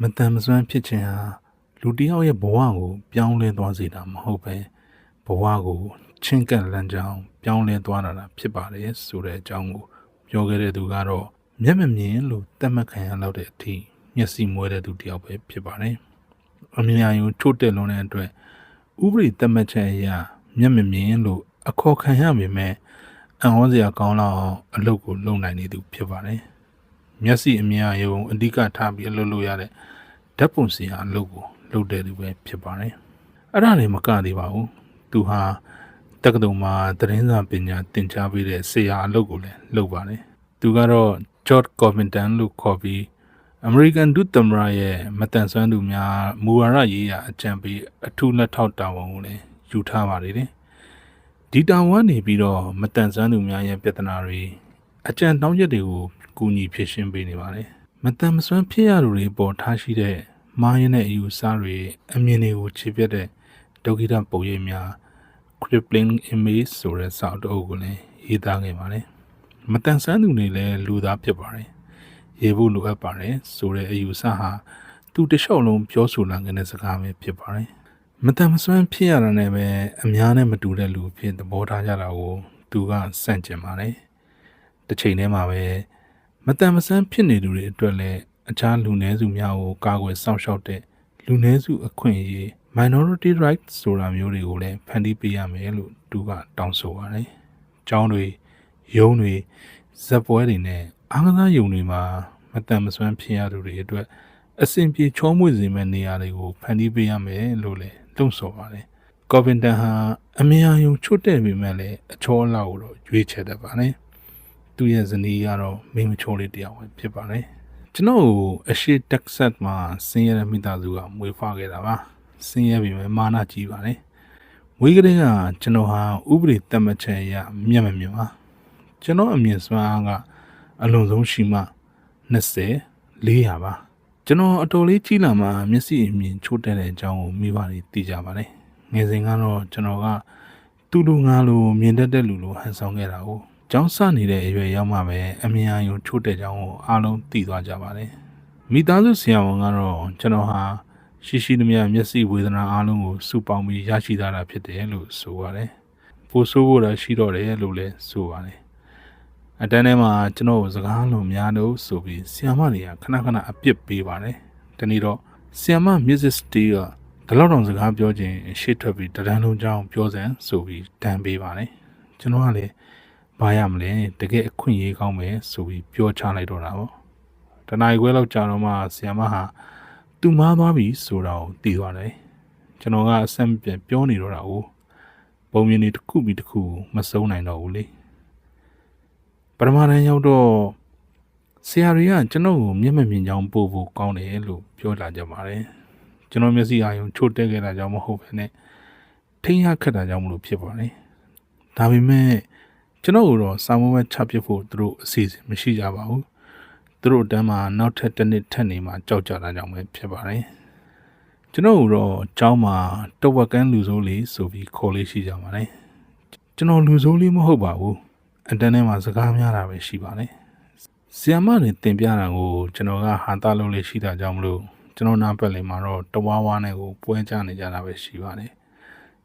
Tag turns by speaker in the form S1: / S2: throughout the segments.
S1: မတန်မစွမ်းဖြစ်ခြင်းဟာလူတစ်ယောက်ရဲ့ဘဝကို ပြောင်းလဲသွားစေတာမဟုတ်ပဲဘဝကိုချင်းကပ်လမ်းကြောင်းပြောင်းလဲသွားတာတာဖြစ်ပါတယ်ဆိုတဲ့အကြောင်းကိုပြောခဲ့တဲ့သူကတော့မျက်မမြင်လို့တတ်မှတ်ခံရလောက်တဲ့အထိမျက်စိမွဲတဲ့သူတစ်ယောက်ပဲဖြစ်ပါတယ်အမြင်အယုံချို့တက်လွန်တဲ့အတွက်ဥပဒေတတ်မှတ်ချက်အရမျက်မမြင်လို့အခေါ်ခံရပေမဲ့အံ့ဩစရာကောင်းလောက်အောင်အလုပ်ကိုလုပ်နိုင်နေသူဖြစ်ပါတယ် မျက်စိအမြင်အယုံအဓိကထားပြီးအလုပ်လုပ်ရတဲ့ဓာတ်ပုံစရာအလုပ်ကိုလုပ်တဲ့သူပဲဖြစ်ပါတယ်အဲ့ဒါလည်းမကသေးပါဘူးသူဟာတက္ကသိုလ်မှာသတင်းစာပညာသင်ကြားပေးတဲ့ဆရာအလုပ်ကိုလည်းလုပ်ပါတယ်သူကတော့ George Covington လို့ခေါ်ပြီး American ဒုသမ္မတရဲ့မတန်ဆွမ်းသူများမူဝါဒရေးရာအကြံပေးအထူးလက်ထောက်တာဝန်ကိုလည်းယူထားပါလေတယ်ဒီတာဝန်နေပြီးတော့မတန်ဆွမ်းသူများရဲ့ပြဿနာတွေအကြံတောင်းချက်တွေကို ကူညီဖြေရှင်းပေးနေပါတယ်မတန်မဆွမ်းဖြစ်ရသူတွေပေါ်ထားရှိတဲ့မာရင်တဲ့အယူအဆတွေအမြင်တွေကိုခြေပြတ်တဲ့ဒုက္ခိတပုံရိပ်များ crippling image ဆိုတဲ့စာအုပ်ကိုလည်းရေးသားခဲ့ပါတယ်မတန်ဆန်းသူတွေလည်းလူသားဖြစ်ပါတယ်ရေးဖို့လိုအပ်ပါတယ်ဆိုတဲ့အယူအဆဟာသူတလျှောက်လုံးပြောဆိုလာတဲ့စကားပဲဖြစ်ပါတယ်မတန်မဆွမ်းဖြစ်ရတာနဲ့ပဲအများနဲ့မတူတဲ့လူဖြစ်သဘောထားကြတာကိုသူကစန့်ကျင်ပါတယ်တစ်ချိန်တည်းမှာပဲ မတန်မဆန်းဖြစ်နေသူတွေအတွက်လည်းအခြားလူနည်းစုများကိုကာကွယ်စောင့်ရှောက်တဲ့လူနည်းစုအခွင့်အရေး minority rights ဆိုတာမျိုးတွေကိုလည်းဖန်တီးပေးရမယ်လို့သူကတောင်းဆိုပါတယ်။ကျောင်းတွေရုံးတွေဇက်ပွဲတွေနဲ့အားကစားရုံတွေမှာမတန်မစွမ်းဖြစ်ရသူတွေအတွက်အဆင်ပြေချောမွေ့စေမယ့်နေရာတွေကိုဖန်တီးပေးရမယ်လို့လည်းလှုံ့ဆော်ပါတယ်။ကော်ဗင်တန်ဟာအမြင်အယုံချွတ်တဲ့ပေမဲ့လည်းအချောအလောက်ကိုတော့ရွေးချယ်တတ်ပါတယ်။ သူ့ရဲ့ဇနီးကတော့မိန်းမချိုးလေးတစ်ယောက်ပဲဖြစ်ပါတယ်။ကျွန်တော်ကိုအရှိတက်ဆက်မှာဆင်းရဲတဲ့မိသားစုကမွေးဖွားခဲ့တာပါဆင်းရဲပြီမဲ့မာနကြီးပါတယ်ဝေးကလေးကကျွန်တော်ဟာဥပဒေတတ်မှတ်ချက်အရမျက်မမြင်ပါကျွန်တော်အမြင်စွမ်းအားကအလွန်ဆုံးရှိမှ20 400ပါကျွန်တော်အတော်လေးကြီးလာမှမျက်စိအမြင်ချိုးတက်တဲ့အကြောင်းကိုမိဘတွေသိကြပါတယ်ငယ်စဉ်ကတော့ကျွန်တော်ကသူ့လူငါလိုမြင်တတ်တဲ့လူလိုဟန်ဆောင်ခဲ့တာကို ကျောင်းစနေတဲ့အရွယ်ရောက်မှပဲအမြင်အယုံချိုးတဲ့ကြောင်းကိုအားလုံးသိသွားကြပါတယ်မိသားစုဆရာဝန်ကတော့ကျွန်တော်ဟာရှိရှိသမျှမျက်စိဝေဒနာအလုံးကိုစုပေါင်းပြီးရရှိတာဖြစ်တယ်လို့ဆိုပါတယ်။ပိုဆိုးဖို့လည်းရှိတော့တယ်လို့လည်းဆိုပါတယ်။အတန်းထဲမှာကျွန်တော်စကားလုံးများလို့ဆိုပြီးဆီယမတွေကခဏခဏအပြစ်ပေးပါတယ်။ဒီနေ့တော့ဆီယမ Mrs. T ကဒီလောက်တောင်စကားပြောခြင်းရှေ့ထွက်ပြီးတဒန်းလုံးကြောင်းပြောစံဆိုပြီးတန်ပေးပါတယ်။ကျွန်တော်ကလည်း ဘာရမလဲတကယ်အခွင့်အရေးကောင်းမယ်ဆိုပြီးပြောချလိုက်တော့တာပေါ့။တနင်္ဂနွေခွဲလောက်ကြာတော့မှဆီယမဟာသူမားသွားပြီဆိုတာကိုသိသွားတယ်ကျွန်တော်ကအဆက်မပြတ်ပြောနေတော့တာကိုပုံမြင်နေတစ်ခုပြီးတစ်ခုမစုံနိုင်တော့ဘူးလေပရမဏန်ရောက်တော့ဆရာတွေကကျွန်တော်ကိုမျက်မမြင်ကြောင်းပို့ဖို့ကောင်းတယ်လို့ပြောလာကြပါတယ်ကျွန်တော်မျက်စိအာရုံချို့တက်ခဲ့တာကြောင့်မဟုတ်ဘဲနဲ့ထိန်းရခက်တာကြောင့်မလို့ဖြစ်ပါတယ်ဒါပေမဲ့ ကျွန်တော်တို့စာမွေးချပစ်ဖို့သူတို့အစီအစဉ်မရှိကြပါဘူးသူတို့တန်းမှာနောက်ထပ်တစ်နှစ်ထပ်နေမှာကြောက်ကြတာကြောင့်ပဲဖြစ်ပါတယ်ကျွန်တော်တို့ကျောင်းမှာတဝက်ကန်းလူစိုးလေးဆိုပြီးခေါ်လေးရှိကြပါတယ်ကျွန်တော်လူစိုးလေးမဟုတ်ပါဘူးအတန်းထဲမှာစကားများတာပဲရှိပါတယ်ဆီယမတွေတင်ပြတာကိုကျွန်တော်ကဟာတာလုံးလေးရှိတာကြောင့်မလို့ကျွန်တော်နားပတ်လေးမှာတော့တဝါဝါနဲ့ကိုပွဲကြနေကြတာပဲရှိပါတယ်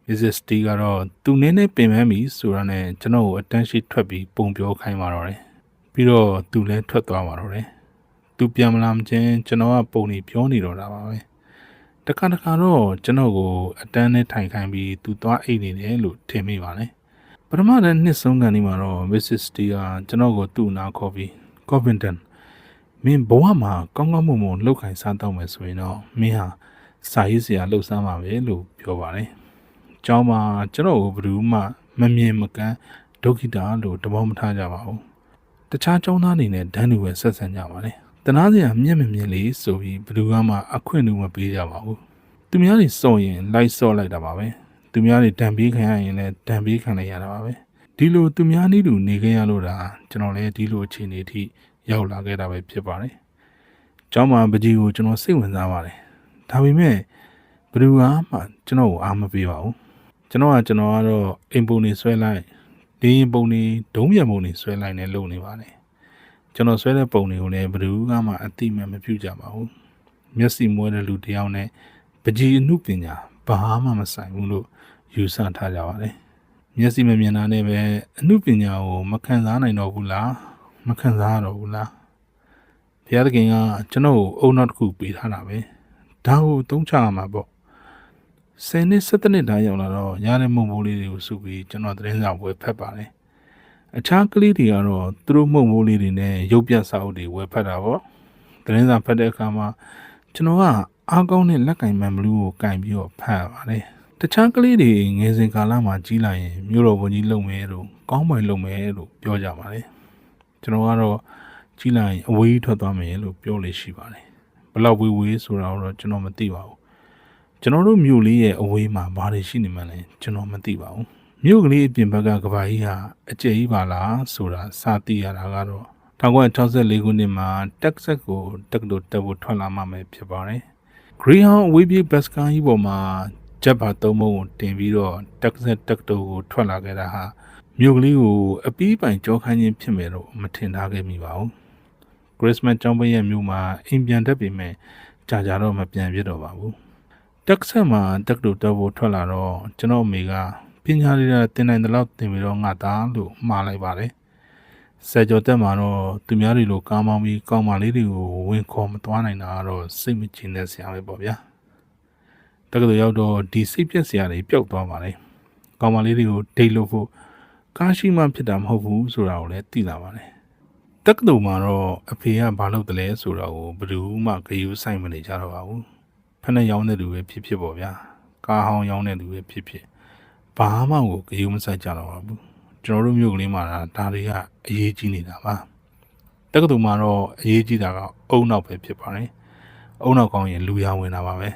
S1: Mrs. T ကတော့သူနည်းနည်းပင်ပန်းပြီဆိုတာနဲ့ကျွန်တော်ကိုအတန်းရှိထွက်ပြီးပုံပြောခိုင်းပါတော့တယ်ပြီးတော့သူလည်းထွက်သွားပါတော့တယ်သူပြန်မလာမချင်းကျွန်တော်ကပုံနေပြောနေတော့တာပါပဲတခါတခါတော့ကျွန်တော်ကိုအတန်းနဲ့ထိုင်ခိုင်းပြီးသူသွားအိတ်နေတယ်လို့ထင်မိပါတယ်ပထမတန်းနှစ်ဆုံးကန်ဒီမှာတော့ Mrs. T ကကျွန်တော်ကိုသူ့နာခေါ်ပြီး Covington မင်းဘဝမှာကောင်းကောင်းမွန်မွန်လှုပ်ခိုင်စားတော့မယ်ဆိုရင်တော့မင်းဟာစာရေးစရာလှုပ်ရှားမှာပဲလို့ပြောပါတယ်။ ကျောင်းမှာကျွန်တော်ကိုဘယ်သူမှမမြင်မကန်းဒုက္ခိတာလို့တဘောမထားကြပါဘူးတခြားចောင်းသားတွေနဲ့ဒန်းတူပဲဆက်ဆံကြပါလေတနာစရာမျက်မမြင်လေးဆိုပြီးဘယ်သူမှအခွင့်အရေးမပေးကြပါဘူးသူများတွေစုံရင်လိုက်ဆော့လိုက်တာပါပဲသူများတွေတံပေးခံရရင်လည်းတံပေးခံလိုက်ရတာပါပဲဒီလိုသူများနည်းတူနေခဲ့ရလို့ဒါကျွန်တော်လည်းဒီလိုအခြေအနေထိရောက်လာခဲ့တာပဲဖြစ်ပါတယ်ကျောင်းမှာပကြီးကိုကျွန်တော်စိတ်ဝင်စားပါတယ်ဒါပေမဲ့ဘယ်သူမှကျွန်တော်ကိုအားမပေးပါဘူး ကျွန်တော်ကကျွန်တော်ကတော့အိမ်ပုံနေဆွဲလိုက်လေရင်ပုံတွေဒုံးပြန်ပုံတွေဆွဲလိုက်နေလုံနေပါတယ်ကျွန်တော်ဆွဲတဲ့ပုံတွေကိုလည်းဘယ်သူမှအတိမမပြုတ်ကြပါဘူးမျက်စိမွဲတဲ့လူတစ်ယောက်နဲ့ပကြီးအမှုပညာဘာမှမဆိုင်ဘူးလို့ယူဆထားကြပါတယ်မျက်စိမမြင်တာနဲ့ပဲအမှုပညာကိုမခံစားနိုင်တော့ဘူးလားမခံစားရတော့ဘူးလားဘုရားသခင်ကကျွန်တော်ကိုအုံနောက်တစ်ခုပေးထားတာပဲဒါကိုသုံးချရမှာပေါ့ ဆယ်နှစ်၁၇နှစ်တိုင်းရောက်လာတော့ရတဲ့မုံမိုးလေးတွေကိုစုပြီးကျွန်တော်သတင်းစာဝယ်ဖက်ပါတယ်အခြားကလေးတွေကတော့သူတို့မုံမိုးလေးတွေနဲ့ရုပ်ပြတ်စာအုပ်တွေဝယ်ဖက်တာပေါ့သတင်းစာဖတ်တဲ့အခါမှာကျွန်တော်ကအားကောင်းတဲ့လက်ကင်မှန်ဘလူးကိုကင်ပြီးတော့ဖတ်ရပါတယ်တခြားကလေးတွေငယ်စဉ်ကာလမှာကြီးလာရင်မြို့တော်ဝန်ကြီးလုပ်မယ်လို့ကောင်းမွန်လုပ်မယ်လို့ပြောကြပါတယ်ကျွန်တော်ကတော့ကြီးလာရင်အဝေးကြီးထွက်သွားမယ်လို့ပြောလို့ရှိပါတယ်ဘလောက်ဝေးဝေးဆိုတာတော့ကျွန်တော်မသိပါဘူး ကျွန်တော်တို့မြို့လေးရဲ့အဝေးမှာဘာတွေရှိနေမှလဲကျွန်တော်မသိပါဘူးမြို့ကလေးအပြင်ဘက်ကကဘာကြီးဟာအကျယ်ကြီးပါလားဆိုတာစသိရတာကတော့1964ခုနှစ်မှာတက်ဆက်ကိုတက္ကသိုလ်တက်ဖို့ထွက်လာမှပဲဖြစ်ပါတယ် Greyhound အဝေးပြေးဘတ်စကားကြီးပေါ်မှာဂျက်ပါသုံးပုံကိုတင်ပြီးတော့တက်ဆက်တက္ကသိုလ်ကိုထွက်လာခဲ့တာဟာမြို့ကလေးကိုအပီးပိုင်ကြောခန်းချင်းဖြစ်မယ်တော့မထင်ထားခဲ့မိပါဘူး Christmas ကျောင်းပရဲ့မြို့မှာအိမ်ပြန်တတ်ပေမဲ့ကြာကြာတော့မပြန်ဖြစ်တော့ပါဘူး တက်ဆက်မှာတက္ကသိုလ်တက်ဖို့ထွက်လာတော့ကျွန်တော်အမေကပညာလေးတွေတင်နိုင်တဲ့လောက်တင်ပြီးတော့ငါသားလို့မှားလိုက်ပါတယ်ဆယ်ကျော်တက်မှာတော့သူများတွေလိုကားမောင်းပြီးကောင်းမလေးတွေကိုဝင်ခေါ်မသွားနိုင်တာကတော့စိတ်မချတဲ့ဆရာပဲပေါ့ဗျာတက္ကသိုလ်ရောက်တော့ဒီစိတ်ပြက်ဆရာတွေပျောက်သွားပါလေကောင်းမလေးတွေကိုဒိတ်လို့ဖို့ကားရှိမှဖြစ်တာမဟုတ်ဘူးဆိုတာကိုလည်းသိလာပါတယ်တက္ကသိုလ်မှာတော့အဖေကဘာလုပ်တယ်လဲဆိုတာကိုဘယ်သူမှဂရုစိုက်မနေကြတော့ပါဘူး ဖက်နဲ့ရောင်းတဲ့လူပဲဖြစ်ဖြစ်ပေါ့ဗျာကားဟောင်းရောင်းတဲ့လူပဲဖြစ်ဖြစ်ဘာမှကိုဂရုမစိုက်ကြတော့ပါဘူးကျွန်တော်တို့မြို့ကလေးမှာဒါတွေကအရေးကြီးနေတာပါတက္ကသိုလ်မှာတော့အရေးကြီးတာကအုံနောက်ပဲဖြစ်ပါတယ်အုံနောက်ကောင်းရင်လူရဝင်တာပါပဲ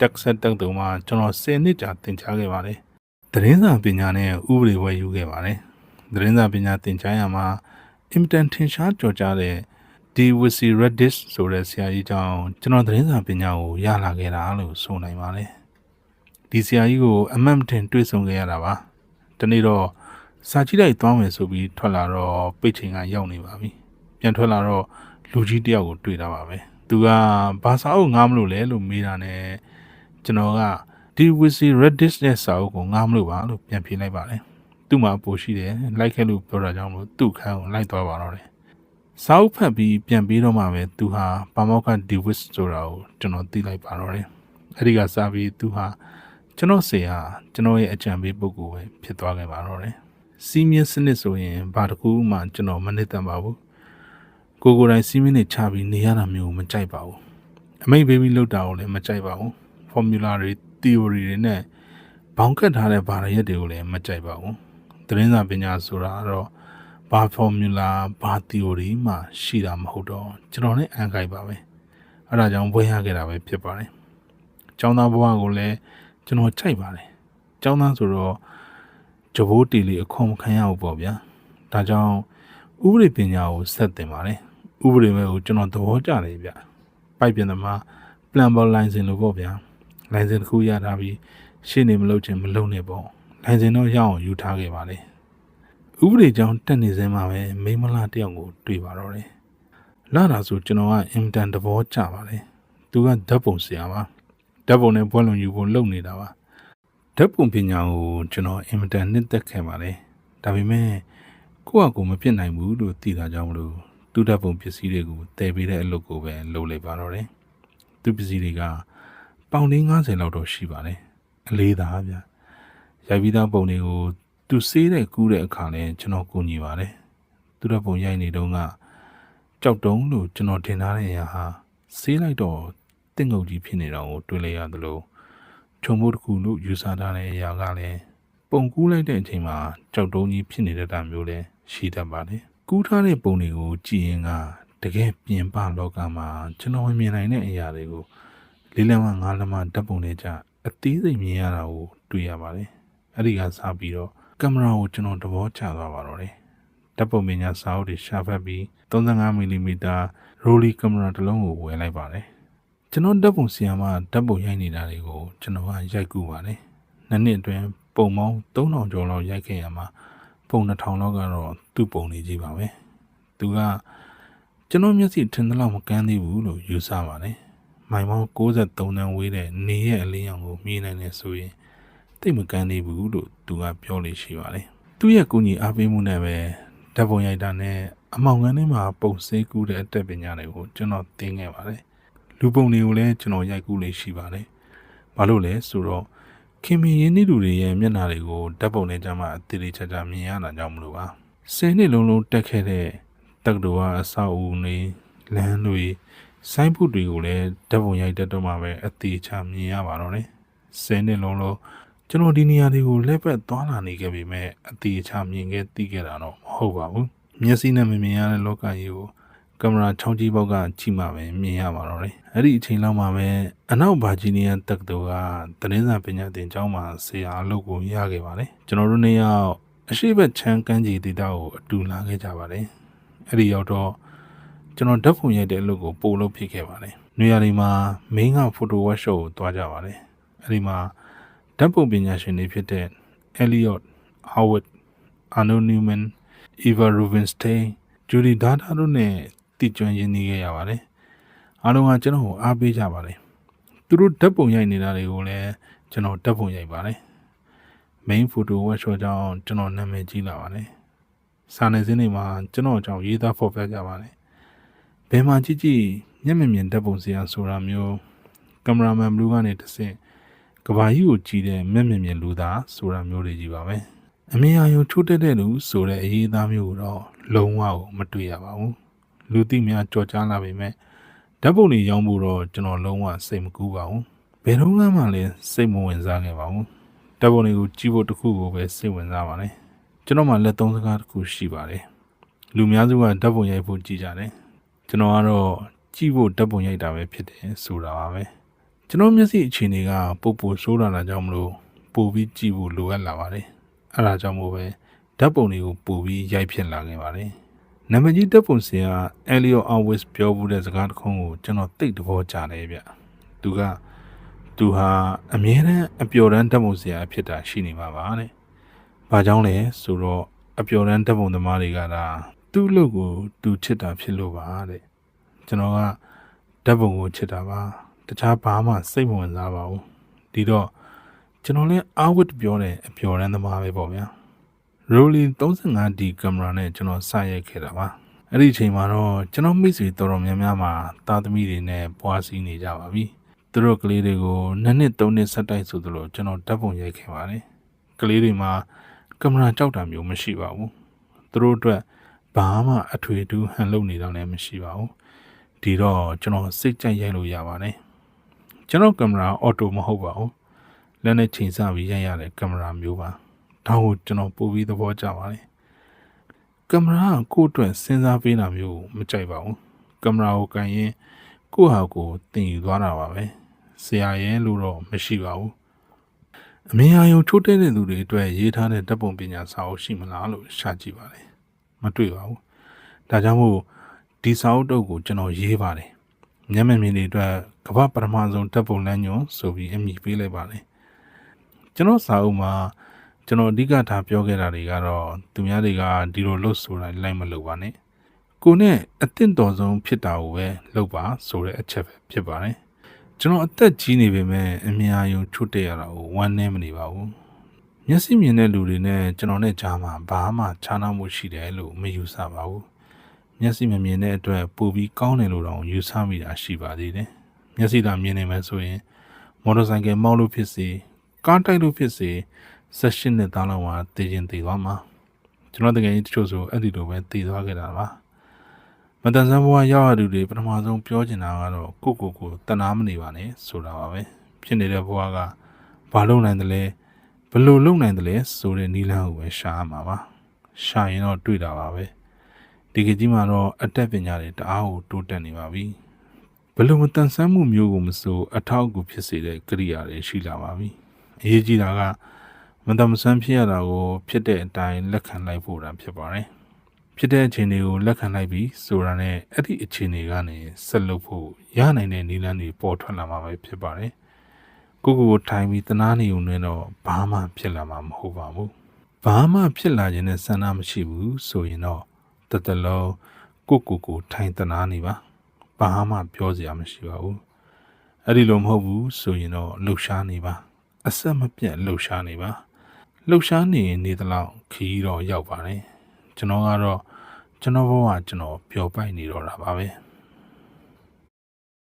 S1: တက်ဆက်တက္ကသိုလ်မှာကျွန်တော်10နှစ်ကြာသင်ကြားခဲ့ပါတယ်သတင်းစာပညာနဲ့ဥပဒေဝယ်ယူခဲ့ပါတယ်သတင်းစာပညာသင်ကြားရမှာအင်မတန်ထင်ရှားကြော်ကြားတဲ့ DWC Reddish ဆိုတဲ့ဆရာကြီးကြောင့်ကျွန်တော်သတင်းစာပညာကိုရလာခဲ့တာလို့ဆိုနိုင်ပါတယ်ဒီဆရာကြီးကိုအမတ်မတင်တွေ့ဆုံခဲ့ရတာပါဒီနေ့တော့စာကြည့်လိုက်သွားမယ်ဆိုပြီးထွက်လာတော့ပိတ်ချိန်ကရောက်နေပါပြီပြန်ထွက်လာတော့လူကြီးတယောက်ကိုတွေ့တာပါပဲသူကဘာစာအုပ်ငားမလို့လဲလို့မေးတာနဲ့ကျွန်တော်က DWC Reddish ရဲ့စာအုပ်ကိုငားမလို့ပါလို့ပြန်ဖြေလိုက်ပါတယ်သူ့မှာပိုရှိတယ်လိုက်ခဲ့လို့ပြောတာကြောင့်မလို့သူ့ခန်းကိုလိုက်သွားပါတော့တယ် စာအုပ်ဖတ်ပြီးပြန်ပြီးတော့မှပဲသူဟာပါမောက်က DWC ဆိုတာကိုကျွန်တော်သိလိုက်ပါတော့တယ်အဲ့ဒီကစပြီးသူဟာကျွန်တော်ဆေဟာကျွန်တော်ရဲ့အကြံပေးပုဂ္ဂိုလ်ပဲဖြစ်သွားခဲ့ပါတော့တယ်စီးမြင့်စနစ်ဆိုရင်ဘာတစ်ခုမှကျွန်တော်မနစ်သက်ပါဘူးကိုကိုယ်တိုင်စီးမြင့်နဲ့ချပြီးနေရတာမျိုးမကြိုက်ပါဘူးအမိတ်ဘေဘီလောက်တာကိုလည်းမကြိုက်ပါဘူး formula တွေ theory တွေနဲ့ဘောင်ကတ်ထားတဲ့ဘာရရက်တွေကိုလည်းမကြိုက်ပါဘူးသတင်းစာပညာဆိုတာကတော့ ဘာ formula ဘာ theory မှရှိတာမဟုတ်တော့ကျွန်တော်နဲ့အန်ကိုက်ပါပဲအဲဒါကြောင့်ဘွဲရခဲ့တာပဲဖြစ်ပါတယ်ကျောင်းသားဘဝကိုလည်းကျွန်တော်ကြိုက်ပါတယ်ကျောင်းသားဆိုတော့ကြဘိုးတီလေးအခွန်မခံရဘူးပေါ့ဗျာဒါကြောင့်ဥပဒေပညာကိုဆက်တင်ပါတယ်ဥပဒေမဲ့ကိုကျွန်တော်သဘောကျတယ်ဗျပိုက်ပြန်သမား plan ပေါ် line စဉ်လို့ပေါ့ဗျာ line စဉ်တစ်ခုရထားပြီးရှေ့နေမလုပ်ချင်မလုပ်နဲ့ပေါ့ line စဉ်တော့ရအောင်ယူထားခဲ့ပါလေ ဥပဒေကြောင့်တက်နေစင်းမှာပဲမိမလာတယောက်ကိုတွေ့ပါတော့တယ်လာတာဆိုကျွန်တော်ကအင်တန်သဘောကျပါလေသူကဓာတ်ပုံဆရာပါဓာတ်ပုံနဲ့ဘွဲလုံယူဖို့လုပ်နေတာပါဓာတ်ပုံပညာကိုကျွန်တော်အင်မတန်နှစ်သက်ခဲ့ပါတယ်ဒါပေမဲ့ကိုယ့်အကူမဖြစ်နိုင်ဘူးလို့သိတာကြောင့်မလို့သူဓာတ်ပုံပစ္စည်းတွေကိုတည်ပေးတဲ့အလုပ်ကိုပဲလုပ်လိုက်ပါတော့တယ်သူပစ္စည်းတွေကပေါင်50လောက်တော့ရှိပါတယ်အလေးသားဗျရိုက်ပြီးသားပုံတွေကို သူစေးတဲ့ကူးတဲ့အခါလဲကျွန်တော်ကူညီပါတယ်သူဓာတ်ပုံရိုက်နေတုန်းကကြောက်တုံးလို့ကျွန်တော်ထင်ထားတဲ့အရာဟာစေးလိုက်တော့တင့်ငုတ်ကြီးဖြစ်နေတာကိုတွေ့လိုက်ရသလိုခြုံမိုးတစ်ခုလို့ယူဆထားတဲ့အရာကလည်းပုံကူးလိုက်တဲ့အချိန်မှာကြောက်တုံးကြီးဖြစ်နေတဲ့တာမျိုးလည်းရှိတတ်ပါတယ်။ကူးထားတဲ့ပုံတွေကိုကြည့်ရင်ကတကယ်ပြင်ပလောကမှာကျွန်တော်မြင်နိုင်တဲ့အရာတွေကိုလေးလက်မငါးလက်မဓာတ်ပုံတွေကြအသေးစိတ်မြင်ရတာကိုတွေ့ရပါတယ်။အဲ့ဒီကစပြီးတော့ ကင်မရာကိုကျွန်တော်သဘောကျသွားပါတော့တယ်။ဓာတ်ပုံပညာစာအုပ်တွေရှာဖတ်ပြီး 35mm ရိုလီကင်မရာတစ်လုံးကိုဝယ်လိုက်ပါတယ်။ကျွန်တော်ဓာတ်ပုံဆီယာမဓာတ်ပုံရိုက်နေတာတွေကိုကျွန်တော်ကရိုက်ကူပါတယ်။နှစ်နှစ်အတွင်းပုံပေါင်း3000ကျော်လောက်ရိုက်ခဲ့ရမှာပုံ2000လောက်ကတော့သူ့ပုံနေကြီးပါပဲ။သူကကျွန်တော်မျက်စိထင်သလောက်မကန်းသေးဘူးလို့ယူဆပါတယ်။မမိုင်ပေါင်း63တန်းဝေးတဲ့နေရဲ့အလင်းရောင်ကိုမြင်နိုင်တယ်ဆိုရင် တိတ်မကန်းသေးဘူးလို့သူကပြောလို့ရှိပါတယ်။သူ့ရဲ့ကူညီအားပေးမှုနဲ့ပဲဓာတ်ပုံရိုက်တာနဲ့အမောင်ငန်းထဲမှာပုံစေးကူးတဲ့အတက်ပညာတွေကိုကျွန်တော်သင်ခဲ့ပါတယ်။လူပုံတွေကိုလည်းကျွန်တော်ရိုက်ကူးလေးရှိပါတယ်။ဘာလို့လဲဆိုတော့ခင်မင်းရင်းနှီးသူတွေရဲ့မျက်နှာတွေကိုဓာတ်ပုံနဲ့ကြမှာအသေးသေးချာချာမြင်ရတာကြောင့်မလို့ပါ။ဆယ်နှစ်လုံးလုံးတက်ခဲ့တဲ့တက္ကသိုလ်ကအဆောက်အဦတွေလမ်းတွေဆိုင်းဖုတ်တွေကိုလည်းဓာတ်ပုံရိုက်တတ်တော့မှပဲအသေးချာမြင်ရပါတော့တယ်။ဆယ်နှစ်လုံးလုံး ကျွန်တော်ဒီနေရာတွေကိုလက်ပတ်သွားလာနေခဲ့ပေမဲ့အသေးချာမြင်ခဲ့သိခဲ့တာတော့မဟုတ်ပါဘူး။မျက်စိနဲ့မမြင်ရတဲ့လောကကြီးကိုကင်မရာချောင်းကြီးဘောက်ကကြည့်မှပဲမြင်ရပါတော့တယ်။အဲ့ဒီအချိန်လောက်မှာပဲအနောက်ဗာဂျီးနီးယားတက္ကသိုလ်ကသတင်းစာပညာသင်ကျောင်းမှာဆရာအလုပ်ကိုရခဲ့ပါတယ်။ကျွန်တော်တို့နှစ်ယောက်အရှိတ်ချမ်းကန်းကြီးဒေတာကိုအတူလာခဲ့ကြပါတယ်။အဲ့ဒီရောက်တော့ကျွန်တော်ဓာတ်ပုံရိုက်တဲ့အလုပ်ကိုပို့လုပ်ဖြစ်ခဲ့ပါတယ်။နေရာဒီမှာမင်းကဖိုတိုဝက်ရှော့ကိုတွားကြပါတယ်။အဲ့ဒီမှာ ဓာတ်ပုံပညာရှင်တွေဖြစ်တဲ့ Elliot Howard, Arno Newman, Eva Rubinstein, Judy Dada တို့နဲ့တည်ကျွမ်းရင်းနှီးခဲ့ရပါတယ်။အားလုံးကကျွန်တော်ကိုအားပေးကြပါတယ်။သူတို့ဓာတ်ပုံရိုက်နေတာတွေကိုလည်းကျွန်တော်ဓာတ်ပုံရိုက်ပါတယ်။ main photo workshop ကြောင့်ကျွန်တော်နာမည်ကြီးလာပါတယ်။စာနယ်ဇင်းတွေမှာကျွန်တော်အကြောင်းရေးသားဖော်ပြကြပါတယ်။ဘယ်မှာကြည့်ကြည့်မျက်မြင်မြင်ဓာတ်ပုံစရာဆိုတာမျိုးကင်မရာမန်ဘလူးကနေတစ်ဆင့် ကဘာကြီးကိုကြည့်တဲ့မျက်မြင်မြင်လူသားဆိုတာမျိုးတွေကြီးပါပဲ။အမေအာယုံချိုးတက်တဲ့လူဆိုတဲ့အရေးသားမျိုးကိုတော့လုံးဝကိုမတွေ့ရပါဘူး။လူသိများကြော်ကြားလာပေမဲ့ဓာတ်ပုံတွေရောင်းဖို့တော့ကျွန်တော်လုံးဝစိတ်မကူးပါဘူး။ဘယ်တော့မှလည်းစိတ်မဝင်စားခဲ့ပါဘူး။ဓာတ်ပုံတွေကိုကြည့်ဖို့တခုကိုပဲစိတ်ဝင်စားပါတယ်။ကျွန်တော်မှလက်သုံးစကားတစ်ခုရှိပါတယ်။လူများစုကဓာတ်ပုံရိုက်ဖို့ကြည့်ကြတယ်။ကျွန်တော်ကတော့ကြည့်ဖို့ဓာတ်ပုံရိုက်တာပဲဖြစ်တယ်ဆိုတာပါပဲ။ ကျွန်တော်မျက်စိအခြေအနေကပိုပိုဆိုးလာတာကြောင့်မလို့ပိုပြီးကြည့်ဖို့လိုအပ်လာပါတယ်။အဲဒါကြောင့်မို့ပဲဓာတ်ပုံတွေကိုပိုပြီးရိုက်ဖြစ်လာခဲ့ပါတယ်။နံပါတ်ကြီးဓာတ်ပုံဆရာ Elliot Always ပြောမှုတဲ့စကားတစ်ခုကိုကျွန်တော်သိတဲ့ဘောကြတယ်ဗျ။သူကသူဟာအမြဲတမ်းအပျော်တမ်းဓာတ်ပုံဆရာဖြစ်တာရှိနေမှာပါတဲ့။ဘာကြောင့်လဲဆိုတော့အပျော်တမ်းဓာတ်ပုံသမားတွေကဒါသူ့အလုပ်ကိုသူချစ်တာဖြစ်လို့ပါတဲ့။ကျွန်တော်ကဓာတ်ပုံကိုချစ်တာပါ။ တခြားဘာမှစိတ်မဝင်စားပါဘူး။ဒီတော့ကျွန်တော်လည်းအာဝတ်ပြောတဲ့အပျော်တမ်းသမားပဲပေါ့ဗျာ။ Rolling 35D ကင်မရာနဲ့ကျွန်တော်စရိုက်ခဲ့တာပါ။အဲ့ဒီအချိန်မှာတော့ကျွန်တော်မိတ်ဆွေတော်တော်များများမှာသားသမီးတွေနဲ့ပွားစီနေကြပါပြီ။သူတို့ကလေးတွေကိုနှစ်နှစ်သုံးနှစ်ဆက်တိုက်ဆိုသလိုကျွန်တော်ဓာတ်ပုံရိုက်ခဲ့ပါတယ်။ကလေးတွေမှာကင်မရာကြောက်တာမျိုးမရှိပါဘူး။သူတို့အတွက်ဘာမှအထွေထူးဟန်လုပ်နေတာလည်းမရှိပါဘူး။ဒီတော့ကျွန်တော်စိတ်ကြိုက်ရိုက်လို့ရပါတယ်။ ကျွန်တော်ကင်မရာအော်တိုမဟုတ်ပါဘူး။လက်နဲ့ချိန်ဆပြီးရိုက်ရတဲ့ကင်မရာမျိုးပါ။ဒါကိုကျွန်တော်ပို့ပြီးသဘောကျပါတယ်။ကင်မရာကကိုယ့်အတွက်စဉ်းစားပေးတာမျိုးမကြိုက်ပါဘူး။ကင်မရာကိုကန်ရင်ကိုယ့်ဟာကိုယ်တင်ယူသွားတာပါပဲ။ဆရာရဲလို့တော့မရှိပါဘူး။အမေအာယုံချိုးတဲ့သူတွေအတွက်ရေးထားတဲ့ဓာတ်ပုံပညာစာအုပ်ရှိမလားလို့ရှာကြည့်ပါတယ်။မတွေ့ပါဘူး။ဒါကြောင့်မို့ဒီစာအုပ်တုပ်ကိုကျွန်တော်ရေးပါတယ်။ မျက်မှန်မြင်တွေအတွက်ကမ္ဘာပထမဆုံးဓာတ်ပုံလမ်းညွှန်ဆိုပြီးအမည်ပေးလိုက်ပါတယ်။ကျွန်တော်စာအုပ်မှာကျွန်တော်အဓိကထားပြောခဲ့တာတွေကတော့သူများတွေကဒီလိုလုပ်ဆိုတာလိုက်မလုပ်ပါနဲ့ကိုနဲ့အသင့်တော်ဆုံးဖြစ်တာကိုပဲလုပ်ပါဆိုတဲ့အချက်ပဲဖြစ်ပါတယ်ကျွန်တော်အသက်ကြီးနေပေမဲ့အမြာယုံချွတ်တက်ရတာကိုဝမ်းနည်းမနေပါဘူးမျက်စိမြင်တဲ့လူတွေနဲ့ကျွန်တော်နဲ့ကြားမှာဘာမှခြားနားမှုရှိတယ်လို့မယူဆပါဘူး မျက်စိမမြင်တဲ့အတွက်ပူပြီးကောင်းတယ်လို့တော့ယူဆမိတာရှိပါသေးတယ်မျက်စိသာမြင်နေမယ်ဆိုရင် မော်တော်ဆိုင်ကယ်မောင်းလို့ဖြစ်စေကားတိုက်လို့ဖြစ်စေဆက်ရှင်နဲ့သားလောက်မှာတည်ခြင်းတည်သွားမှာကျွန်တော်တကယ်ကြီးတချို့ဆိုအဲ့ဒီလိုပဲတည်သွားခဲ့တာပါမတန်ဆန်းဘဝရောက်ရသူတွေပထမဆုံးပြောချင်တာကတော့ကိုကိုကိုတနာမနေပါနဲ့ဆိုတာပါပဲဖြစ်နေတဲ့ဘဝကဘာလုပ်နိုင်တယ်လဲဘယ်လိုလုပ်နိုင်တယ်လဲဆိုတဲ့နီလန်းကိုပဲရှာရမှာပါရှာရင်တော့တွေ့တာပါပဲ ဒီကကြီးမှာတော့အတက်ပညာတွေတအားကိုတိုးတက်နေပါပြီဘယ်လိုမတန်ဆန်းမှုမျိုးကိုမဆိုအထောက်အကူဖြစ်စေတဲ့ကိရိယာတွေရှိလာပါပြီအရေးကြီးတာကမတမဆန်းဖြစ်ရတာကိုဖြစ်တဲ့အတိုင်းလက်ခံလိုက်ဖို့တာဖြစ်ပါတယ်ဖြစ်တဲ့အခြေအနေကိုလက်ခံလိုက်ပြီးဆိုတာနဲ့အဲ့ဒီအခြေအနေကနေဆက်လုပ်ဖို့ရနိုင်တဲ့နည်းလမ်းတွေပေါ်ထွက်လာမှာပဲဖြစ်ပါတယ်ကိုကိုကိုထိုင်ပြီးတနာနေုံနဲ့တော့ဘာမှဖြစ်လာမှာမဟုတ်ပါဘူးဘာမှဖြစ်လာခြင်းနဲ့ဆန္ဒမရှိဘူးဆိုရင်တော့ တတလုံးကိုကိုကိုထိုင်တနာနေပါဘာမှပြောစရာမရှိပါဘူးအဲ့ဒီလိုမဟုတ်ဘူးဆိုရင်တော့လှုပ်ရှားနေပါ အဆက်မပြတ်လှုပ်ရှားနေပါလှုပ်ရှားနေရင်နေသလောက်ခီးတော့ရောက်ပါတယ်ကျွန်တော်ကတော့ကျွန်တော်ဘဝကျွန်တော်ပျော်ပိုက်နေတော့တာပါပဲ။